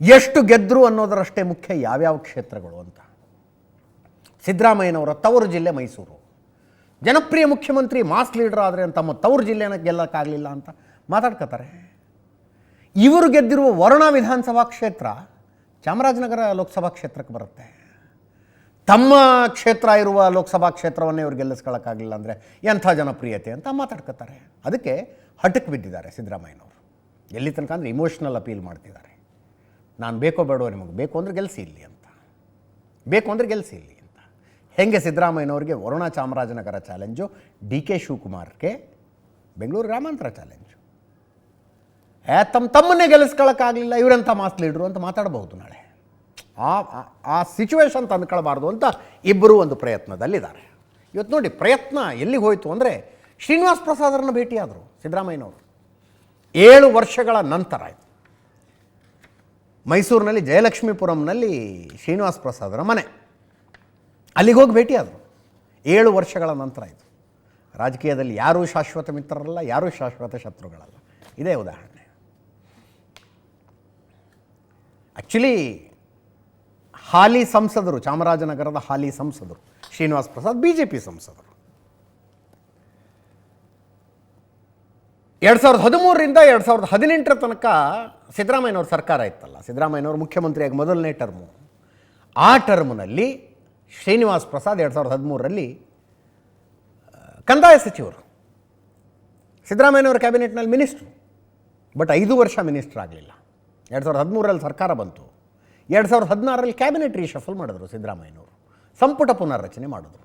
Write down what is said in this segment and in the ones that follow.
ಎಷ್ಟು ಗೆದ್ದರು ಅನ್ನೋದರಷ್ಟೇ ಮುಖ್ಯ ಯಾವ್ಯಾವ ಕ್ಷೇತ್ರಗಳು ಅಂತ. ಸಿದ್ದರಾಮಯ್ಯನವರ ತವರು ಜಿಲ್ಲೆ ಮೈಸೂರು. ಜನಪ್ರಿಯ ಮುಖ್ಯಮಂತ್ರಿ ಮಾಸ್ ಲೀಡರ್ ಆದರೆ ತಮ್ಮ ತವರು ಜಿಲ್ಲೆನ ಗೆಲ್ಲಕ್ಕಾಗಲಿಲ್ಲ ಅಂತ ಮಾತಾಡ್ಕೋತಾರೆ. ಇವರು ಗೆದ್ದಿರುವ ವರುಣ ವಿಧಾನಸಭಾ ಕ್ಷೇತ್ರ ಚಾಮರಾಜನಗರ ಲೋಕಸಭಾ ಕ್ಷೇತ್ರಕ್ಕೆ ಬರುತ್ತೆ. ತಮ್ಮ ಕ್ಷೇತ್ರ ಇರುವ ಲೋಕಸಭಾ ಕ್ಷೇತ್ರವನ್ನೇ ಇವ್ರು ಗೆಲ್ಲಿಸ್ಕೊಳ್ಳೋಕ್ಕಾಗಲಿಲ್ಲ ಅಂದರೆ ಎಂಥ ಜನಪ್ರಿಯತೆ ಅಂತ ಮಾತಾಡ್ಕೋತಾರೆ. ಅದಕ್ಕೆ ಹಠಕ್ಕೆ ಬಿದ್ದಿದ್ದಾರೆ ಸಿದ್ದರಾಮಯ್ಯನವರು. ಎಲ್ಲಿ ತನಕ ಅಂದರೆ ಇಮೋಷ್ನಲ್ ಅಪೀಲ್ ಮಾಡ್ತಿದ್ದಾರೆ. ನಾನು ಬೇಕೋ ಬೇಡೋ ನಿಮಗೆ ಬೇಕು ಅಂದರೆ ಗೆಲ್ಸಿ ಇಲ್ಲಿ ಅಂತ. ಬೇಕು ಅಂದರೆ ಗೆಲ್ಸಿ ಇಲ್ಲಿ ಅಂತ. ಹೆಂಗೆ ಸಿದ್ದರಾಮಯ್ಯನವ್ರಿಗೆ Varuna Chamarajanagar challenge, D K ಶಿವಕುಮಾರ್ಗೆ Bengaluru ಗ್ರಾಮಾಂತರ ಚಾಲೆಂಜು. ಏ, ತಮ್ಮ ತಮ್ಮನ್ನೇ ಗೆಲ್ಲಿಸ್ಕೊಳ್ಳೋಕ್ಕಾಗಲಿಲ್ಲ ಇವರೆಂಥ ಮಾಸ್ ಲೀಡ್ರು ಅಂತ ಮಾತಾಡಬಹುದು ನಾಳೆ. ಆ, ಆ- ಸಿಚುವೇಶನ್ ತಂದ್ಕೊಳ್ಬಾರ್ದು ಅಂತ ಇಬ್ಬರು ಒಂದು ಪ್ರಯತ್ನದಲ್ಲಿದ್ದಾರೆ. ಇವತ್ತು ನೋಡಿ, ಪ್ರಯತ್ನ ಎಲ್ಲಿಗೆ ಹೋಯಿತು ಅಂದರೆ ಶ್ರೀನಿವಾಸ್ ಪ್ರಸಾದರನ್ನ ಭೇಟಿಯಾದರು ಸಿದ್ದರಾಮಯ್ಯನವರು. ಏಳು ವರ್ಷಗಳ ನಂತರ ಆಯಿತು. ಮೈಸೂರಿನಲ್ಲಿ ಜಯಲಕ್ಷ್ಮೀಪುರಂನಲ್ಲಿ ಶ್ರೀನಿವಾಸ್ ಪ್ರಸಾದರ ಮನೆ. ಅಲ್ಲಿಗೆ ಹೋಗಿ ಭೇಟಿಯಾದರು ಏಳು ವರ್ಷಗಳ ನಂತರ ಆಯಿತು ರಾಜಕೀಯದಲ್ಲಿ ಯಾರೂ ಶಾಶ್ವತ ಮಿತ್ರರಲ್ಲ, ಯಾರೂ ಶಾಶ್ವತ ಶತ್ರುಗಳಲ್ಲ. ಇದೇ ಉದಾಹರಣೆ. ಆ್ಯಕ್ಚುಲಿ ಹಾಲಿ ಸಂಸದರು, ಚಾಮರಾಜನಗರದ ಹಾಲಿ ಸಂಸದರು, Srinivas Prasad B J P ಸಂಸದರು. ಎರಡು ಸಾವಿರದ ಹದಿಮೂರರಿಂದ ಎರಡು ಸಾವಿರದ ಹದಿನೆಂಟರ ತನಕ ಸಿದ್ದರಾಮಯ್ಯನವ್ರ ಸರ್ಕಾರ ಇತ್ತಲ್ಲ. ಸಿದ್ದರಾಮಯ್ಯನವರು ಮುಖ್ಯಮಂತ್ರಿಯಾಗಿ ಮೊದಲನೇ ಟರ್ಮು. ಆ ಟರ್ಮ್ನಲ್ಲಿ ಶ್ರೀನಿವಾಸ್ ಪ್ರಸಾದ್ ಎರಡು ಸಾವಿರದ ಹದಿಮೂರರಲ್ಲಿ ಕಂದಾಯ ಸಚಿವರು, ಸಿದ್ದರಾಮಯ್ಯನವರ ಕ್ಯಾಬಿನೆಟ್ನಲ್ಲಿ ಮಿನಿಸ್ಟ್ರು. ಬಟ್ ಐದು ವರ್ಷ ಮಿನಿಸ್ಟರ್ ಆಗಲಿಲ್ಲ. ಎರಡು ಸಾವಿರದ ಹದಿಮೂರರಲ್ಲಿ ಸರ್ಕಾರ ಬಂತು. ಎರಡು ಸಾವಿರದ ಹದಿನಾರರಲ್ಲಿ ಕ್ಯಾಬಿನೆಟ್ ರೀಶಫಲ್ ಮಾಡಿದ್ರು ಸಿದ್ದರಾಮಯ್ಯನವರು. ಸಂಪುಟ ಪುನರ್ರಚನೆ ಮಾಡಿದ್ರು.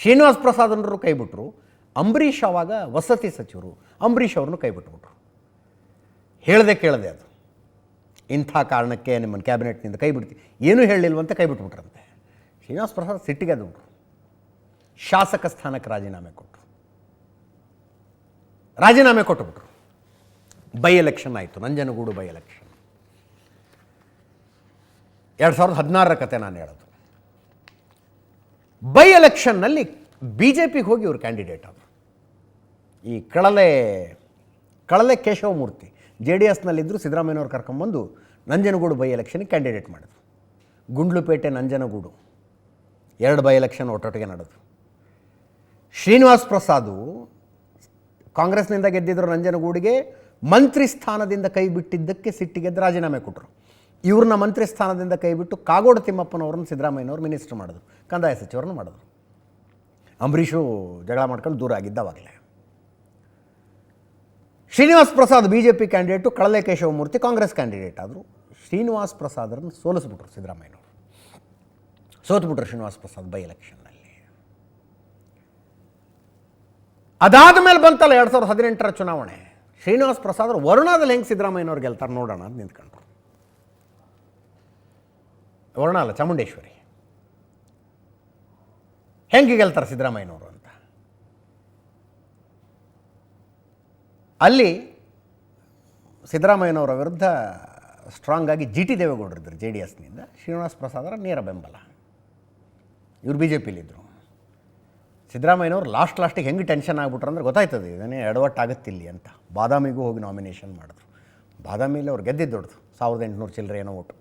ಶ್ರೀನಿವಾಸ್ ಪ್ರಸಾದನವರು ಕೈಬಿಟ್ರು ಅಂಬರೀಷ್ ಆವಾಗ ವಸತಿ ಸಚಿವರು, ಅಂಬರೀಷ್ ಅವ್ರನ್ನು ಕೈಬಿಟ್ಬಿಟ್ರು. ಹೇಳದೆ ಕೇಳದೆ ಅದು. ಇಂಥ ಕಾರಣಕ್ಕೆ ನಿಮ್ಮನ್ನು ಕ್ಯಾಬಿನೆಟ್ನಿಂದ ಕೈ ಬಿಡ್ತೀವಿ ಏನೂ ಹೇಳಲಿಲ್ವಂತೆ ಕೈ ಬಿಟ್ಬಿಟ್ರಂತೆ ಶ್ರೀನಿವಾಸ್ ಪ್ರಸಾದ್ ಸಿಟ್ಟಿಗೆ ಅದು ಶಾಸಕ ಸ್ಥಾನಕ್ಕೆ ರಾಜೀನಾಮೆ ಕೊಟ್ಟರು ರಾಜೀನಾಮೆ ಕೊಟ್ಟುಬಿಟ್ರು. ಬೈ ಎಲೆಕ್ಷನ್ ಆಯಿತು, ನಂಜನಗೂಡು ಬೈ ಎಲೆಕ್ಷನ್. ಎರಡು ಸಾವಿರದ ಹದಿನಾರರ ಕತೆ ನಾನು ಹೇಳೋದು. ಬೈ ಎಲೆಕ್ಷನ್ನಲ್ಲಿ ಬಿ ಜೆ ಪಿಗೆ ಹೋಗಿ ಇವರು ಕ್ಯಾಂಡಿಡೇಟ್ ಆದರು. ಈ ಕಳಲೆ ಕಳಲೆ ಕೇಶವಮೂರ್ತಿ, ಜೆ ಡಿ ಎಸ್ನಲ್ಲಿದ್ದರು ಸಿದ್ದರಾಮಯ್ಯವ್ರು ಕರ್ಕೊಂಬಂದು ನಂಜನಗೂಡು ಬೈ ಎಲೆಕ್ಷನ್ಗೆ ಕ್ಯಾಂಡಿಡೇಟ್ ಮಾಡಿದ್ರು. ಗುಂಡ್ಲುಪೇಟೆ ನಂಜನಗೂಡು, ಎರಡು ಬೈ ಎಲೆಕ್ಷನ್ ಒಟ್ಟೊಟ್ಟಿಗೆ ನಡೆದು. ಶ್ರೀನಿವಾಸ್ ಪ್ರಸಾದು ಕಾಂಗ್ರೆಸ್ನಿಂದ ಗೆದ್ದಿದ್ರು ನಂಜನಗೂಡಿಗೆ, ಮಂತ್ರಿ ಸ್ಥಾನದಿಂದ ಕೈ ಬಿಟ್ಟಿದ್ದಕ್ಕೆ ಸಿಟ್ಟಿಗೆದ್ದು ರಾಜೀನಾಮೆ ಕೊಟ್ಟರು ಇವ್ರನ್ನ ಮಂತ್ರಿ ಸ್ಥಾನದಿಂದ ಕೈ ಬಿಟ್ಟು ಕಾಗೋಡು ತಿಮ್ಮಪ್ಪನವ್ರನ್ನ ಸಿದ್ದರಾಮಯ್ಯವ್ರು ಮಿನಿಸ್ಟರ್ ಮಾಡಿದ್ರು, ಕಂದಾಯ ಸಚಿವರನ್ನು ಮಾಡಿದ್ರು. ಅಂಬರೀಷು ಜಗಳ ಮಾಡ್ಕೊಂಡು ದೂರ ಆಗಿದ್ದ ಅವಾಗಲೇ. Srinivas Prasad B J P candidate Kalale Keshavamurthy Congress candidate ಆದರು ಶ್ರೀನಿವಾಸ್ ಪ್ರಸಾದರನ್ನು ಸೋಲಿಸ್ಬಿಟ್ರು ಸಿದ್ದರಾಮಯ್ಯನವರು. ಸೋತ್ಬಿಟ್ರು ಶ್ರೀನಿವಾಸ್ ಪ್ರಸಾದ್ ಬೈ ಎಲೆಕ್ಷನ್ನಲ್ಲಿ ಅದಾದ ಮೇಲೆ ಬಂತಲ್ಲ ಎರಡು ಸಾವಿರದ ಹದಿನೆಂಟರ ಚುನಾವಣೆ. ಶ್ರೀನಿವಾಸ್ ಪ್ರಸಾದ್ ವರುಣಾದಲ್ಲಿ ಹೆಂಗೆ ಸಿದ್ದರಾಮಯ್ಯನವ್ರು ಗೆಲ್ತಾರೆ ನೋಡೋಣ ಅಂತ ನಿಂತ್ಕೊಂಡ್ರು. ವರುಣ ಅಲ್ಲ ಚಾಮುಂಡೇಶ್ವರಿ. ಹೆಂಗೆ ಗೆಲ್ತಾರೆ ಸಿದ್ದರಾಮಯ್ಯನವರು ಅಂತ. ಅಲ್ಲಿ ಸಿದ್ದರಾಮಯ್ಯನವರ ವಿರುದ್ಧ ಸ್ಟ್ರಾಂಗ್ ಆಗಿ ಜಿ ಟಿ ದೇವೇಗೌಡರಿದ್ದರು ಜೆ ಡಿ ಎಸ್ನಿಂದ. ಶ್ರೀನಿವಾಸ ಪ್ರಸಾದರ ನೇರ ಬೆಂಬಲ. ಇವರು ಬಿ ಜೆ ಪಿಲಿದ್ದರು ಸಿದ್ದರಾಮಯ್ಯನವ್ರು ಲಾಸ್ಟ್ ಲಾಸ್ಟಿಗೆ ಹೆಂಗೆ ಟೆನ್ಷನ್ ಆಗ್ಬಿಟ್ರು ಅಂದ್ರೆ ಗೊತ್ತಾಯ್ತದೆ, ಇದನ್ನೇ ಎಡವಟ್ಟಾಗತ್ತಿಲ್ಲಿ ಅಂತ. ಬಾದಾಮಿಗೂ ಹೋಗಿ ನಾಮಿನೇಷನ್ ಮಾಡಿದ್ರು. ಬಾದಾಮಿಲಿ ಅವ್ರು ಗೆದ್ದಿದ್ದು ದೊಡ್ಡದು, ಸಾವಿರದ ಎಂಟುನೂರು ಚಿಲ್ಲರೆ ಏನೋ ಓಟು.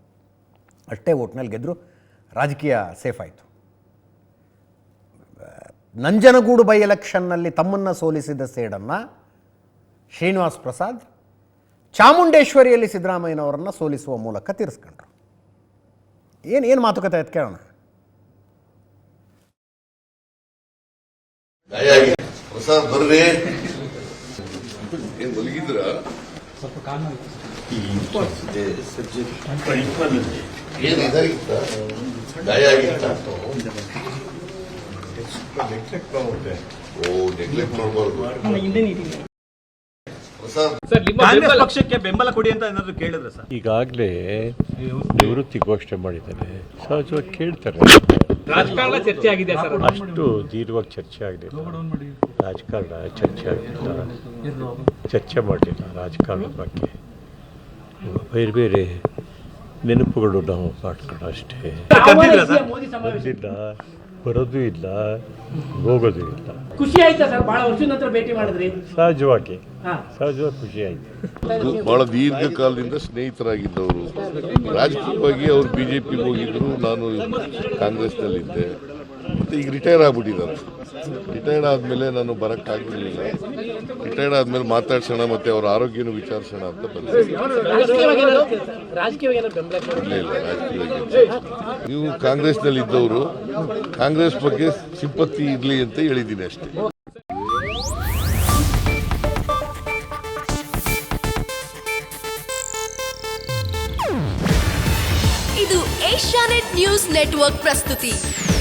ಅಷ್ಟೇ ಓಟ್ನಲ್ಲಿ ಗೆದ್ದರು ರಾಜಕೀಯ ಸೇಫ್ ಆಯಿತು. ನಂಜನಗೂಡು ಬೈ ಎಲೆಕ್ಷನ್ನಲ್ಲಿ ತಮ್ಮನ್ನು ಸೋಲಿಸಿದ ಸೇಡನ್ನು ಶ್ರೀನಿವಾಸ್ ಪ್ರಸಾದ್ ಚಾಮುಂಡೇಶ್ವರಿಯಲ್ಲಿ ಸಿದ್ದರಾಮಯ್ಯನವರನ್ನು ಸೋಲಿಸುವ ಮೂಲಕ ತೀರಿಸ್ಕೊಂಡ್ರು. ಏನು ಏನು ಮಾತುಕತೆ ಆಯ್ತು ಕೇಳೋಣ. ಪ್ರಸಾದ್ ಬರ್ರಿ. ಏನ್ ಮಲಗಿದ್ರ ಏನ್ ಇದಾಗಿತ್ತ ದಯಾಗಿತ್ತ ಓ ನೆಗ್ಲೆಕ್ಟ್ ಮಾಡಬಾರ್ದು. ಕಾಂಗ್ರೆಸ್ ಪಕ್ಷಕ್ಕೆ ಬೆಂಬಲ ಕೊಡಿ ಅಂತ ಏನಾದ್ರು ಕೇಳಿದ್ರೆ ಸರ್? ಈಗಾಗಲೇ ನಿವೃತ್ತಿ ಘೋಷಣೆ ಮಾಡಿದ್ದಾರೆ. ಸಹಜವಾಗಿ ಕೇಳ್ತಾರೆ. ರಾಜಕಾರಣ ಚರ್ಚೆ ಆಗಿದೆ ಸರ್. ಅಷ್ಟು ದೀರ್ಘವಾಗಿ ಚರ್ಚೆ ಆಗಿದೆ. ರಾಜಕಾರಣ ಚರ್ಚೆ ಆಗಲಿಲ್ಲ ಚರ್ಚೆ ಮಾಡಲಿಲ್ಲ ರಾಜಕಾರಣದ ಬಗ್ಗೆ. ಬೇರೆ ಬೇರೆ ನೆನಪುಗಳು ನಾವು ಮಾಡ್ಕೊಂಡು ಅಷ್ಟೇ. ಬಂದಿಲ್ಲ ಬರೋದು ಇಲ್ಲ ಹೋಗೋದು ಇಲ್ಲ. ಖುಷಿ ಆಯ್ತಾ ಸರ್? ಬಹಳ ವರ್ಷದ ನಂತರ ಭೇಟಿ ಮಾಡಿದ್ರಿ. ಸಹಜವಾಗಿ. ಹಾ. ಸಹಜವಾಗಿ ಖುಷಿ ಆಯ್ತು. ಬಹಳ ದೀರ್ಘಕಾಲದಿಂದ ಸ್ನೇಹಿತರಾಗಿದ್ದವರು. ರಾಜಕೀಯವಾಗಿ ಅವರು ಬಿಜೆಪಿಗೆ ಹೋಗಿದ್ರು ನಾನು ಕಾಂಗ್ರೆಸ್ನಲ್ಲಿದ್ದೆ. ಮತ್ತೆ ಈಗ ರಿಟೈರ್ ಆಗಿಬಿಟ್ಟಿದ್ದಾರೆ. ರಿಟೈರ್ಡ್ ಆದಮೇಲೆ ನಾನು ಬರೋಕ್ಕಾಗಿರಲಿಲ್ಲ ರಿಟೈರ್ಡ್ ಆದಮೇಲೆ ಮಾತಾಡ್ಸೋಣ ಮತ್ತು ಅವ್ರ ಆರೋಗ್ಯನ ವಿಚಾರಿಸೋಣ ಅಂತ ರಾಜಕೀಯವಾಗಿ ಇಲ್ಲ ಇಲ್ಲ ನೀವು ಕಾಂಗ್ರೆಸ್ನಲ್ಲಿ ಇದ್ದವರು, ಕಾಂಗ್ರೆಸ್ ಬಗ್ಗೆ ಸಿಂಪತ್ತಿ ಇರಲಿ ಅಂತ ಹೇಳಿದ್ದೀನಿ ಅಷ್ಟೇ. ಇದು ಏಷ್ಯಾನೆಟ್ ನ್ಯೂಸ್ ನೆಟ್ವರ್ಕ್ ಪ್ರಸ್ತುತಿ.